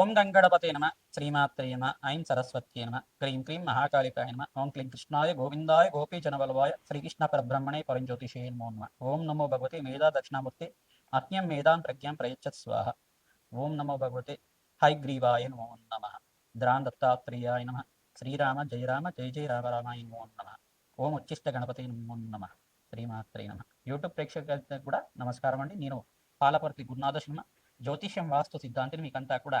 ఓం గంగణపతే నమ. శ్రీమాత్రే నమ. ఐం సరస్వత్యే నమ. క్రీం క్రీం మహాకాళికాయ నమ. ఓం క్లీం కృష్ణాయ గోవిందాయ గోపీజనవల్వాయ శ్రీకృష్ణ పరబ్రహ్మణే పరంజ్యోతిషే నమో నమ. ఓం నమో భగవతే మేధా దక్షిణామూర్తి అజ్ఞం మేధాం ప్రజ్ఞాం ప్రయచ్చత్ స్వాహ. ఓం నమో భగవతే హైగ్రీవాయ నమో నమ. ద్రాన్ దత్తాత్రేయాయ నమ. శ్రీరామ జయరామ జయ జయ రామ రామాయ నమో నమ. ఓం ఉచ్చిష్ట గణపతి నమో నమ. శ్రీమాత్రే నమ. యూట్యూబ్ ప్రేక్షకులకు కూడా నమస్కారం అండి. నేను పాలపర్తి గురునాథ శర్మ జ్యోతిష్యం వాస్తు సిద్ధాంతిని మీకంతా కూడా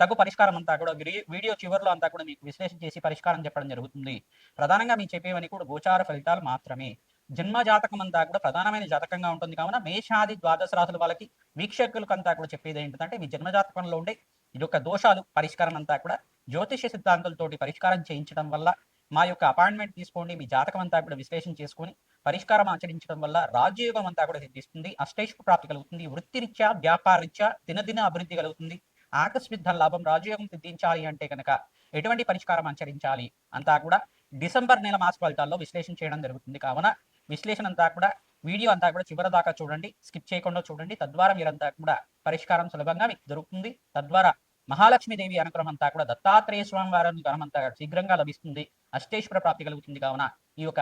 తగు పరిష్కారం అంతా కూడా వీడియో చివరిలో అంతా కూడా మీకు విశ్లేషణ చేసి పరిష్కారం చెప్పడం జరుగుతుంది. ప్రధానంగా మీకు చెప్పేవని కూడా గోచార ఫలితాలు మాత్రమే. జన్మ జాతకం అంతా కూడా ప్రధానమైన జాతకంగా ఉంటుంది కావున మేషాది ద్వాదశ రాసుల వాళ్ళకి వీక్షకులకు అంతా కూడా చెప్పేది ఏంటంటే మీ జన్మ జాతకంలో ఉండే ఈ యొక్క దోషాలు పరిష్కారం అంతా కూడా జ్యోతిష సిద్ధాంతాలతోటి పరిష్కారం చేయించడం వల్ల మా యొక్క అపాయింట్మెంట్ తీసుకోండి మీ జాతకం అంతా కూడా విశ్లేషణ చేసుకొని పరిష్కారం ఆచరించడం వల్ల రాజ్యయోగం అంతా కూడా సిద్ధిస్తుంది అష్టైష్ ప్రాప్తి కలుగుతుంది వృత్తిరీత్యా వ్యాపారరీత్యా దినదిన అభివృద్ధి కలుగుతుంది. ఆకస్మిక ధన లాభం రాజయోగం సిద్ధించాలి అంటే కనుక ఎటువంటి పరిష్కారం ఆచరించాలి అంతా కూడా డిసెంబర్ నెల మాస ఫలితాల్లో విశ్లేషణ చేయడం జరుగుతుంది. కావున విశ్లేషణ అంతా కూడా వీడియో అంతా కూడా చివరి దాకా చూడండి స్కిప్ చేయకుండా చూడండి. తద్వారా మీరంతా కూడా పరిష్కారం సులభంగా మీకు దొరుకుతుంది. తద్వారా మహాలక్ష్మీదేవి అనుగ్రహం అంతా కూడా దత్తాత్రేయ స్వామి వారి అనుగ్రహం అంతా శీఘ్రంగా లభిస్తుంది. అష్టేశ్వర ప్రాప్తి కలుగుతుంది. కావున ఈ యొక్క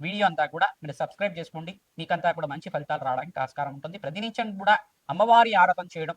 వీడియో అంతా కూడా మీరు సబ్స్క్రైబ్ చేసుకోండి. మీకంతా కూడా మంచి ఫలితాలు రావడానికి ఆస్కారం ఉంటుంది. ప్రతినిత్యం కూడా అమ్మవారి ఆరాధన చేయడం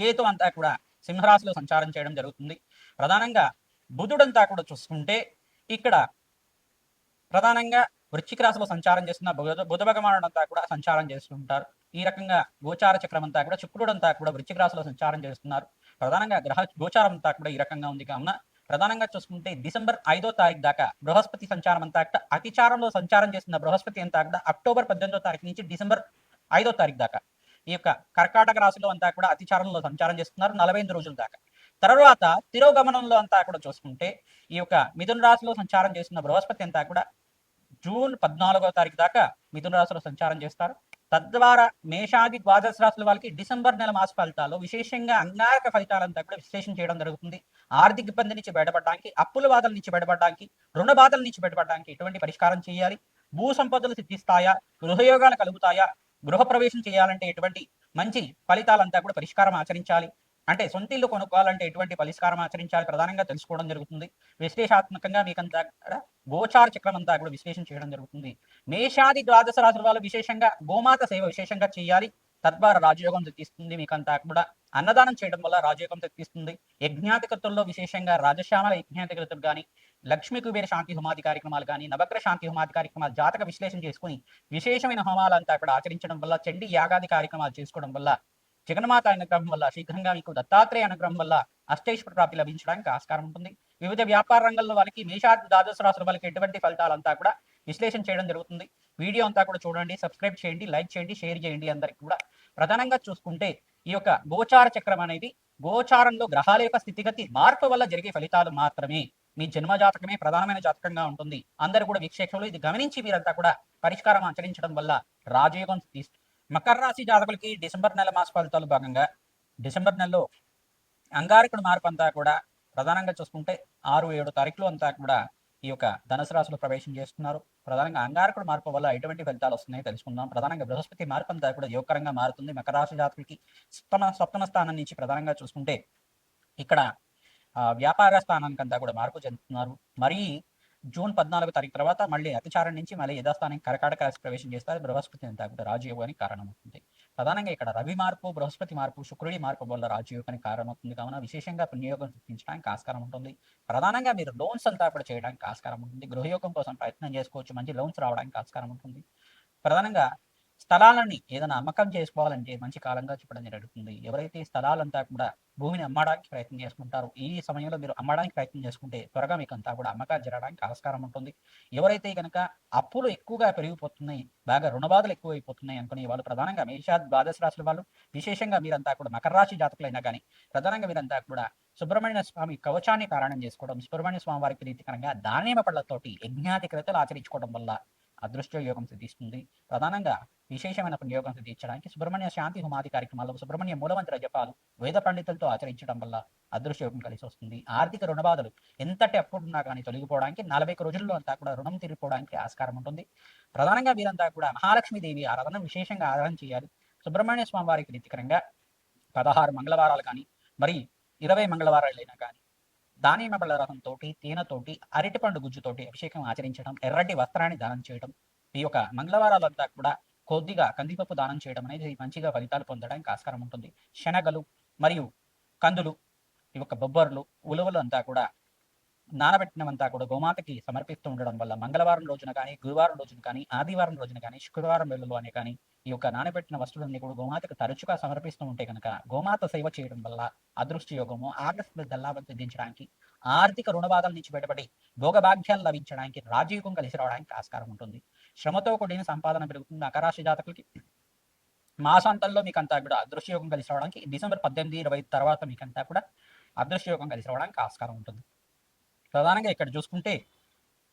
కేతు అంతా కూడా సింహరాశిలో సంచారం చేయడం జరుగుతుంది. ప్రధానంగా బుధుడంతా కూడా చూసుకుంటే ఇక్కడ ప్రధానంగా వృశ్చిక రాశిలో సంచారం చేస్తున్న బుధ బుధ భగవానుడు అంతా కూడా సంచారం చేస్తుంటారు. ఈ రకంగా గోచార చక్రం అంతా కూడా శుక్రుడు అంతా కూడా వృశ్చిక రాశిలో సంచారం చేస్తున్నారు. ప్రధానంగా గ్రహ గోచారం అంతా కూడా ఈ రకంగా ఉంది కావున ప్రధానంగా చూసుకుంటే డిసెంబర్ ఐదో తారీఖు దాకా బృహస్పతి సంచారం అంతా కూడా అతిచారంలో సంచారం చేస్తున్న బృహస్పతి అంతా కూడా అక్టోబర్ పద్దెనిమిదో తారీఖు నుంచి డిసెంబర్ ఐదో తారీఖు దాకా ఈ యొక్క కర్కాటక రాశిలో అంతా కూడా అతిచారంలో సంచారం చేస్తున్నారు నలభై ఎనిమిది రోజుల దాకా. తర్వాత తిరోగమనంలో అంతా కూడా చూసుకుంటే ఈ యొక్క మిథున రాశిలో సంచారం చేస్తున్న బృహస్పతి అంతా కూడా జూన్ పద్నాలుగో తారీఖు దాకా మిథున రాశిలో సంచారం చేస్తారు. తద్వారా మేషాది ద్వాదశ రాశుల వాళ్ళకి డిసెంబర్ నెల మాస ఫలితాల్లో విశేషంగా అంగారక ఫలితాలంతా కూడా విశ్లేషణ చేయడం జరుగుతుంది. ఆర్థిక ఇబ్బంది నుంచి బయటపడడానికి అప్పుల బాధల నుంచి బయటపడడానికి రుణ బాధల నుంచి బయటపడడానికి ఎటువంటి పరిష్కారం చేయాలి? భూ సంపదలు సిద్ధిస్తాయా? గృహయోగాలు కలుగుతాయా? గృహ ప్రవేశం చేయాలంటే ఎటువంటి మంచి ఫలితాలంతా కూడా పరిష్కారం ఆచరించాలి. అంటే సొంత ఇల్లు కొనుక్కోవాలంటే ఎటువంటి పరిష్కారం ఆచరించాలి ప్రధానంగా తెలుసుకోవడం జరుగుతుంది. విశ్లేషాత్మకంగా మీకంతా కూడా గోచార చక్రం అంతా కూడా విశ్లేషణ చేయడం జరుగుతుంది. మేషాది ద్వాదశ రాశుల వాళ్ళు విశేషంగా గోమాత సేవ విశేషంగా చేయాలి. తద్వారా రాజయోగం తెప్పిస్తుంది మీకంతా కూడా. అన్నదానం చేయడం వల్ల రాజయోగం తెప్పిస్తుంది. యజ్ఞాధికృతుల్లో విశేషంగా రాజశ్యామల యజ్ఞాధికృతులు కానీ లక్ష్మీ కుబేర శాంతి హోమాది కార్యక్రమాలు కానీ నవగ్ర శాంతి హోమాది కార్యక్రమాలు జాతక విశ్లేషణ చేసుకుని విశేషమైన హోమాలంతా కూడా ఆచరించడం వల్ల చండి యాగాది కార్యక్రమాలు చేసుకోవడం వల్ల జగన్మాత అనుగ్రహం వల్ల శీఘ్రంగా మీకు దత్తాత్రేయ అనుగ్రహం వల్ల అష్టైశ్వర ప్రాప్తి లభించడానికి ఆస్కారం ఉంటుంది. వివిధ వ్యాపార రంగంలో వాళ్ళకి మేషాది ద్వాదశ రాసుల వాళ్ళకి ఎటువంటి ఫలితాలంతా కూడా విశ్లేషణ చేయడం జరుగుతుంది. వీడియో అంతా కూడా చూడండి సబ్స్క్రైబ్ చేయండి లైక్ చేయండి షేర్ చేయండి అందరికి కూడా. ప్రధానంగా చూసుకుంటే ఈ యొక్క గోచార చక్రం అనేది గోచారంలో గ్రహాల యొక్క స్థితిగతి మార్పు వల్ల జరిగే ఫలితాలు మాత్రమే. మీ జన్మ జాతకమే ప్రధానమైన జాతకంగా ఉంటుంది. అందరు కూడా వీక్షకులు ఇది గమనించి మీరంతా కూడా పరిష్కారం ఆచరించడం వల్ల రాజయోగం మకర రాశి జాతకులకి డిసెంబర్ నెల మాస ఫలితాలు భాగంగా డిసెంబర్ నెలలో అంగారకుడు మార్పు అంతా కూడా ప్రధానంగా చూసుకుంటే ఆరు ఏడు తారీఖులు అంతా కూడా ఈ యొక్క ధనుసు రాశిలో ప్రవేశం చేస్తున్నారు. ప్రధానంగా అంగారకుడు మార్పు వల్ల ఎటువంటి ఫలితాలు వస్తున్నాయో తెలుసుకుందాం. ప్రధానంగా బృహస్పతి మార్పు అంతా కూడా యోగకరంగా మారుతుంది. మకర రాశి జాతకులకి సప్తమ సప్తమ స్థానం నుంచి ప్రధానంగా చూసుకుంటే ఇక్కడ ఆ, వ్యాపార స్థానానికి అంతా కూడా మార్పు చెందుతున్నారు. మరి జూన్ పద్నాలుగు తారీఖు తర్వాత మళ్ళీ అతిచారం నుంచి మళ్ళీ యథాస్థానానికి కర్కాటక రాశి ప్రవేశం చేస్తారు. బృహస్పతి అంతా కూడా రాజయోగానికి కారణమవుతుంది. ప్రధానంగా ఇక్కడ రవి మార్పు బృహస్పతి మార్పు శుక్రుడి మార్పు వల్ల రాజయోగానికి కారణమవుతుంది కావున విశేషంగా పుణ్యయోగం చూపించడానికి ఆస్కారం ఉంటుంది. ప్రధానంగా మీరు లోన్స్ అంతా కూడా చేయడానికి ఆస్కారం ఉంటుంది. గృహయోగం కోసం ప్రయత్నం చేసుకోవచ్చు. మంచి లోన్స్ రావడానికి ఆస్కారం ఉంటుంది. ప్రధానంగా స్థలాలని ఏదైనా అమ్మకం చేసుకోవాలంటే మంచి కాలంగా చెప్పడం జరుగుతుంది. ఎవరైతే స్థలాలంతా కూడా భూమిని అమ్మడానికి ప్రయత్నం చేసుకుంటారో ఈ సమయంలో మీరు అమ్మడానికి ప్రయత్నం చేసుకుంటే త్వరగా మీకు అంతా కూడా అమ్మకాలు జరగడానికి ఆస్కారం ఉంటుంది. ఎవరైతే కనుక అప్పులు ఎక్కువగా పెరిగిపోతున్నాయి బాగా రుణబాధలు ఎక్కువైపోతున్నాయి అనుకునే వాళ్ళు ప్రధానంగా మేషా ద్వాదశ రాశుల వాళ్ళు విశేషంగా మీరంతా కూడా మకర రాశి జాతకులైనా కానీ ప్రధానంగా మీరంతా కూడా సుబ్రహ్మణ్య స్వామి కవచాన్ని పారాయణం చేసుకోవడం సుబ్రహ్మణ్య స్వామి వారికి ప్రీతికరంగా దానిమ పళ్ళతోటి యజ్ఞాధికృతలు ఆచరించుకోవడం వల్ల అదృష్ట యోగం సిద్ధిస్తుంది. ప్రధానంగా విశేషమైన పుణ్యయోగం సిద్ధించడానికి సుబ్రహ్మణ్య శాంతి హుమాది కార్యక్రమాల్లో సుబ్రహ్మణ్య మూలమంత్ర జపాలు వేద పండితులతో ఆచరించడం వల్ల అదృష్ట యోగం కలిసి వస్తుంది. ఆర్థిక రుణబాధలు ఎంతటి అప్పుడున్నా కానీ తొలగిపోవడానికి నలభై రోజుల్లో అంతా కూడా రుణం తీరిపోవడానికి ఆస్కారం ఉంటుంది. ప్రధానంగా వీరంతా కూడా మహాలక్ష్మీదేవి ఆరాధన విశేషంగా ఆరాధన చేయాలి. సుబ్రహ్మణ్య స్వామి వారికి ప్రీతికరంగా పదహారు మంగళవారాలు కానీ మరి ఇరవై మంగళవారాలైనా కానీ దానిమ్మ పళ్ళ రసంతో తేనెతోటి అరటిపండు గుజ్జుతోటి అభిషేకం ఆచరించడం ఎర్రటి వస్త్రాన్ని దానం చేయడం ఈ యొక్క మంగళవారాలంతా కూడా కొద్దిగా కందిపప్పు దానం చేయడం అనేది మంచిగా ఫలితాలు పొందడానికి ఆస్కారం ఉంటుంది. శనగలు మరియు కందులు ఈ యొక్క బొబ్బర్లు ఉలవలు అంతా కూడా నానబెట్టినవంతా కూడా గోమాతకి సమర్పిస్తూ ఉండడం వల్ల మంగళవారం రోజున కానీ గురువారం రోజున కానీ ఆదివారం రోజున కానీ శుక్రవారం వేళలో అనే కానీ ఈ యొక్క నానబెట్టిన వస్తువులన్నీ కూడా గోమాతకు తరచుగా సమర్పిస్తూ ఉంటే కనుక గోమాత సేవ చేయడం వల్ల అదృష్ట యోగము ఆగస్టు దల్లాభం సిద్ధించడానికి ఆర్థిక రుణబాధల నుంచి బయటపడి భోగభాగ్యాలు లభించడానికి రాజయోగం కలిసి రావడానికి ఆస్కారం ఉంటుంది. శ్రమతో కూడిన సంపాదన పెరుగుతుంది అకరాశి జాతకులకి. మాసాంతంలో మీకు అంతా కూడా అదృశ్యయోగం కలిసి రావడానికి డిసెంబర్ పద్దెనిమిది ఇరవై తర్వాత మీకంతా కూడా కూడా అదృశ్యయోగం కలిసి రావడానికి ఆస్కారం ఉంటుంది. ప్రధానంగా ఇక్కడ చూసుకుంటే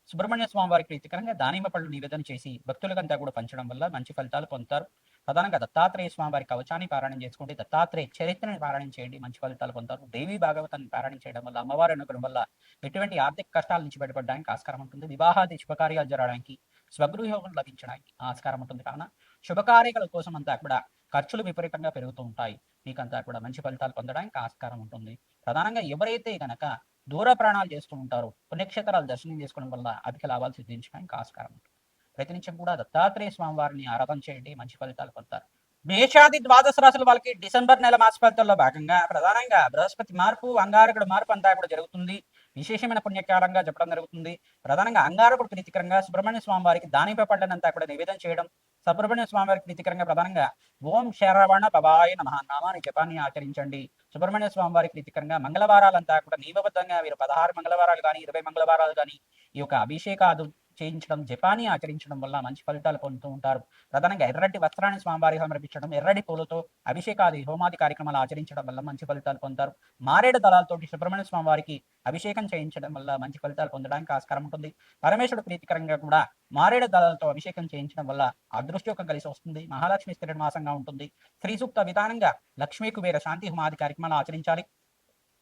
సుబ్రహ్మణ్య స్వామి వారికి ప్రీతికరంగా దానిమ్మ పళ్ళు నివేదన చేసి భక్తులకంతా కూడా పంచడం వల్ల మంచి ఫలితాలు పొందుతారు. ప్రధానంగా దత్తాత్రేయ స్వామి వారి కవచాన్ని పారాయణం చేసుకుంటే దత్తాత్రేయ చరిత్రని పారాయణం చేయండి మంచి ఫలితాలు పొందుతారు. దేవి భాగవతాన్ని పారాయణం చేయడం వల్ల అమ్మవారి అనుగ్రహం వల్ల ఎటువంటి ఆర్థిక కష్టాల నుంచి బయటపడడానికి ఆస్కారం ఉంటుంది. వివాహాది శుభకార్యాలు జరగడానికి స్వగృహయోగం లభించడానికి ఆస్కారం ఉంటుంది. కావున శుభకార్యాల కోసం అంతా కూడా ఖర్చులు విపరీతంగా పెరుగుతూ ఉంటాయి. మీకంతా కూడా మంచి ఫలితాలు పొందడానికి ఆస్కారం ఉంటుంది. ప్రధానంగా ఎవరైతే గనక దూర ప్రాణాలు చేస్తూ ఉంటారు. పుణ్యక్షేత్రాలు దర్శనం చేసుకోవడం వల్ల అధిక లాభాలు సిద్ధించడానికి ఆస్కారం ఉంటుంది. ప్రతినిత్యం కూడా దత్తాత్రేయ స్వామి వారిని ఆరాధన చేయండి మంచి ఫలితాలు పొందుతారు. మేషాది ద్వాదశ రాశుల వాళ్ళకి డిసెంబర్ నెల మాస ఫలితాల్లో భాగంగా ప్రధానంగా బృహస్పతి మార్పు అంగారకుడు మార్పు అంతా కూడా జరుగుతుంది. విశేషమైన పుణ్యకాలంగా చెప్పడం జరుగుతుంది. ప్రధానంగా అంగారకుడు ప్రీతికరంగా సుబ్రహ్మణ్య స్వామి వారికి దానిపై పడ్డనంతా కూడా నివేదన చేయడం సుబ్రహ్మణ్య స్వామి వారికి ప్రీతికరంగా ప్రధానంగా ఓం శరవణ పవాయ నమ నామాన్ని జపాన్ని ఆచరించండి. సుబ్రహ్మణ్య స్వామి వారికి ప్రీతికరంగా మంగళవారాలంతా కూడా నియమబద్ధంగా మీరు పదహారు మంగళవారాలు కానీ ఇరవై మంగళవారాలు కానీ ఈ యొక్క అభిషేకాదు చేయించడం జపాని ఆచరించడం వల్ల మంచి ఫలితాలు పొందుతూ ఉంటారు. ప్రధానంగా ఎర్రటి వస్త్రాన్ని స్వామివారికి సమర్పించడం ఎర్రటి పూలతో అభిషేకాది హోమాది కార్యక్రమాలు ఆచరించడం వల్ల మంచి ఫలితాలు పొందుతారు. మారేడు దళాలతోటి సుబ్రహ్మణ్య స్వామి వారికి అభిషేకం చేయించడం వల్ల మంచి ఫలితాలు పొందడానికి ఆస్కారం ఉంటుంది. పరమేశ్వరుడు ప్రీతికరంగా కూడా మారేడు దళాలతో అభిషేకం చేయించడం వల్ల అదృష్టయోగం కలిసి వస్తుంది. మహాలక్ష్మి స్థిర మాసంగా ఉంటుంది. శ్రీ సూక్త విధానంగా లక్ష్మీ కుబేర శాంతి హోమాది కార్యక్రమాలు ఆచరించాలి.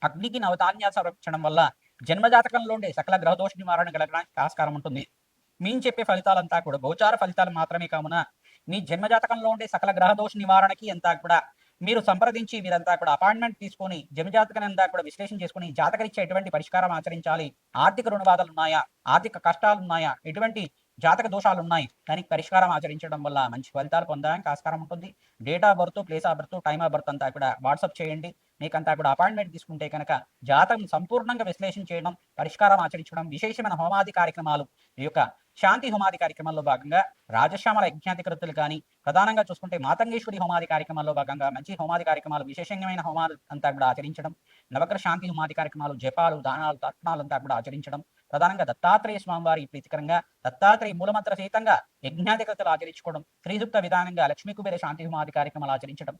అగ్నికి నవధాన్యాలు సమర్పించడం వల్ల జన్మజాతకంలో ఉండే సకల గ్రహదోష నివారణ కలగడానికి ఆస్కారం ఉంటుంది. మేము చెప్పే ఫలితాలంతా కూడా గోచార ఫలితాలు మాత్రమే కావున మీ జన్మజాతకంలో ఉండే సకల గ్రహదోష నివారణకి అంతా కూడా మీరు సంప్రదించి మీరంతా కూడా అపాయింట్మెంట్ తీసుకొని జన్మజాతకం అంతా కూడా విశ్లేషణ చేసుకుని జాతకరిచ్చే ఎటువంటి పరిష్కారం ఆచరించాలి. ఆర్థిక రుణబాధలు ఉన్నాయా ఆర్థిక కష్టాలు ఉన్నాయా ఎటువంటి జాతక దోషాలు ఉన్నాయి దానికి పరిష్కారం ఆచరించడం వల్ల మంచి ఫలితాలు పొందడానికి ఆస్కారం ఉంటుంది. Date of birth place of birth time of birth అంతా కూడా వాట్సాప్ చేయండి. మీకంతా కూడా అపాయింట్మెంట్ తీసుకుంటే కనుక జాతకం సంపూర్ణంగా విశ్లేషణ చేయడం పరిష్కారం ఆచరించడం విశేషమైన హోమాది కార్యక్రమాలు ఈ యొక్క శాంతి హోమాది కార్యక్రమంలో భాగంగా రాజశ్యామల యజ్ఞాధికృతులు కానీ ప్రధానంగా చూసుకుంటే మాతంగేశ్వరి హోమాది కార్యక్రమంలో భాగంగా మంచి హోమాది కార్యక్రమాలు విశేషమైన హోమాలు అంతా కూడా ఆచరించడం నవగ్రహ శాంతి హోమాది కార్యక్రమాలు జపాలు దానాలు తర్పణాలు అంతా కూడా ఆచరించడం ప్రధానంగా దత్తాత్రేయ స్వామివారి ప్రీతికరంగా దత్తాత్రేయ మూలమంత్ర సహితంగా యజ్ఞాధికృతలు ఆచరించుకోవడం శ్రీయుక్త విధానంగా లక్ష్మీ కుబేర శాంతి హోమాది కార్యక్రమాలు ఆచరించడం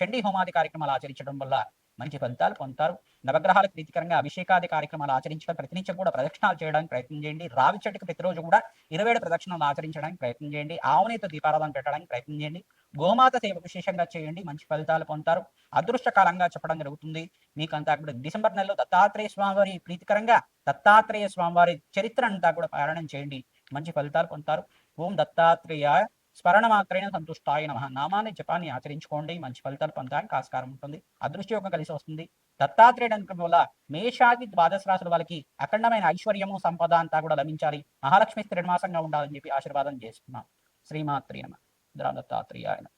చండీ హోమాది కార్యక్రమాలు ఆచరించడం వల్ల మంచి ఫలితాలు పొందుతారు. నవగ్రహాలకు ప్రీతికరంగా అభిషేకాది కార్యక్రమాలు ఆచరించడం ప్రతినిత్యం కూడా ప్రదక్షిణాలు చేయడానికి ప్రయత్నం చేయండి. రావి చెట్టుకు ప్రతిరోజు కూడా ఇరవై ఏడు ప్రదక్షిణాలు ఆచరించడానికి ప్రయత్నం చేయండి. ఆవునేతో దీపారాధన పెట్టడానికి ప్రయత్నం చేయండి. గోమాత సేవ విశేషంగా చేయండి. మంచి ఫలితాలు పొందుతారు. అదృష్టకాలంగా చెప్పడం జరుగుతుంది. మీకు అంతా కూడా డిసెంబర్ నెలలో దత్తాత్రేయ స్వామివారి ప్రీతికరంగా దత్తాత్రేయ స్వామివారి చరిత్ర అంతా కూడా పారాయణం చేయండి. మంచి ఫలితాలు పొందుతారు. ఓం దత్తాత్రేయ స్మరణమాత్రేణ సంతుష్టాయ నమ. నామాన్ని జపాన్ని ఆచరించుకోండి. మంచి ఫలితాలు పొందడానికి ఆస్కారం ఉంటుంది. అదృష్టయోగం కలిసి వస్తుంది. దత్తాత్రేయుడు అనుకున్న వల్ల మేషాది ద్వాదశ రాశుల వాళ్ళకి అఖండమైన ఐశ్వర్యము సంపద అంతా కూడా లభించాలి. మహాలక్ష్మి త్రిమాసంగా ఉండాలని చెప్పి ఆశీర్వాదం చేస్తున్నాం. శ్రీమాత్రి నమ. దత్తాత్రేయ